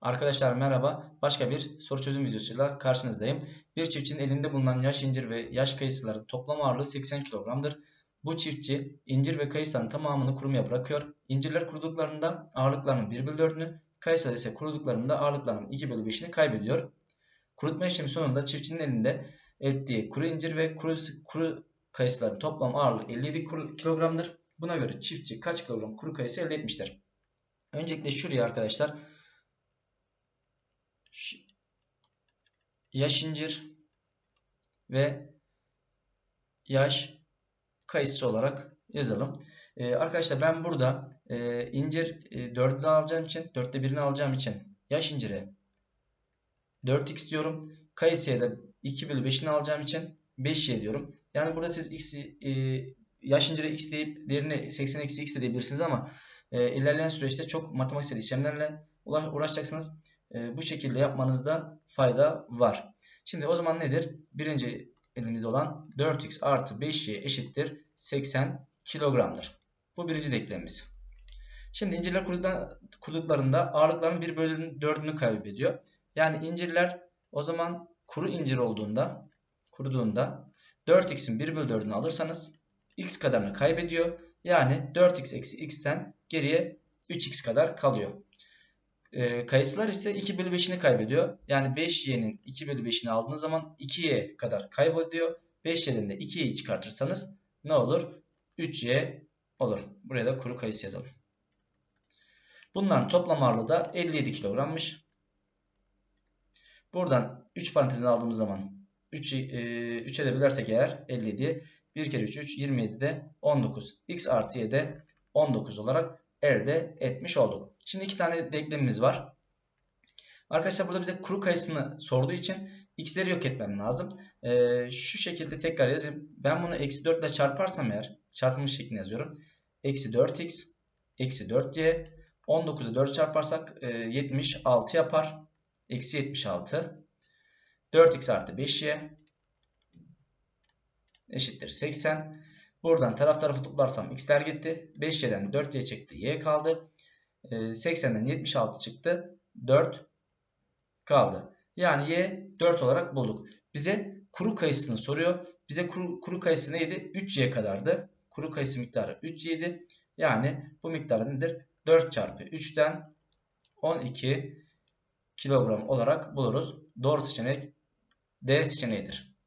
Arkadaşlar merhaba. Başka bir soru çözüm videosuyla karşınızdayım. Bir çiftçinin elinde bulunan yaş incir ve yaş kayısıların toplam ağırlığı 80 kilogramdır. Bu çiftçi incir ve kayısıların tamamını kurumaya bırakıyor. İncirler kuruduklarında ağırlıklarının 1 bölü 4'ünü, kayısılar ise kuruduklarında ağırlıklarının 2 bölü 5'ini kaybediyor. Kurutma işlemi sonunda çiftçinin elinde ettiği kuru incir ve kuru, kuru kayısıların toplam ağırlığı 57 kilogramdır. Buna göre çiftçi kaç kilogram kuru kayısı elde etmiştir? Öncelikle şuraya arkadaşlar yaş incir ve yaş kayısı olarak yazalım. Ee, arkadaşlar ben burada e, incir e, 4'ünü alacağım için 4'te 1'ini alacağım için yaş incire 4x diyorum. Kayısıya da 2 bölü 5'ini alacağım için 5y diyorum. Yani burada siz x, e, yaş incire x deyip diğerini 80 eksi x de diyebilirsiniz ama e, ilerleyen süreçte çok matematiksel işlemlerle uğraşacaksınız. E, bu şekilde yapmanızda fayda var. Şimdi o zaman nedir? Birinci elimizde olan 4x artı 5y eşittir 80 kilogramdır. Bu birinci denklemimiz. Şimdi incirler kuruduklarında ağırlıkların 1 bölü 4'ünü kaybediyor. Yani incirler o zaman kuru incir olduğunda kuruduğunda 4x'in 1 bölü 4'ünü alırsanız x kadarını kaybediyor. Yani 4x eksi x'ten geriye 3x kadar kalıyor. E, kayısılar ise 2 bölü 5'ini kaybediyor. Yani 5y'nin 2 bölü 5'ini aldığınız zaman 2y kadar kaybediyor. 5y'den de 2y'yi çıkartırsanız ne olur? 3y olur. Buraya da kuru kayısı yazalım. Bunların toplam ağırlığı da 57 kilogrammış. Buradan 3 parantezini aldığımız zaman 3, e, 3'e de bölersek eğer 57 1 kere 3 3 27'de 19 x artı y de 19 olarak elde etmiş olduk. Şimdi iki tane denklemimiz var. Arkadaşlar burada bize kuru kayısını sorduğu için x'leri yok etmem lazım. Ee, şu şekilde tekrar yazayım. Ben bunu eksi 4 ile çarparsam eğer çarpılmış şeklinde yazıyorum. Eksi 4x eksi 4y 19'u 4 çarparsak e, 76 yapar. Eksi 76 4x artı 5y eşittir 80. Buradan taraf tarafı toplarsam x'ler gitti. 5y'den 4y çıktı. y kaldı. 80'den ee, 76 çıktı. 4 kaldı. Yani y 4 olarak bulduk. Bize kuru kayısını soruyor. Bize kuru, kuru kayısı neydi? 3y kadardı. Kuru kayısı miktarı 3y'ydi. Yani bu miktar nedir? 4 çarpı 3'ten 12 kilogram olarak buluruz. Doğru seçenek D seçeneğidir.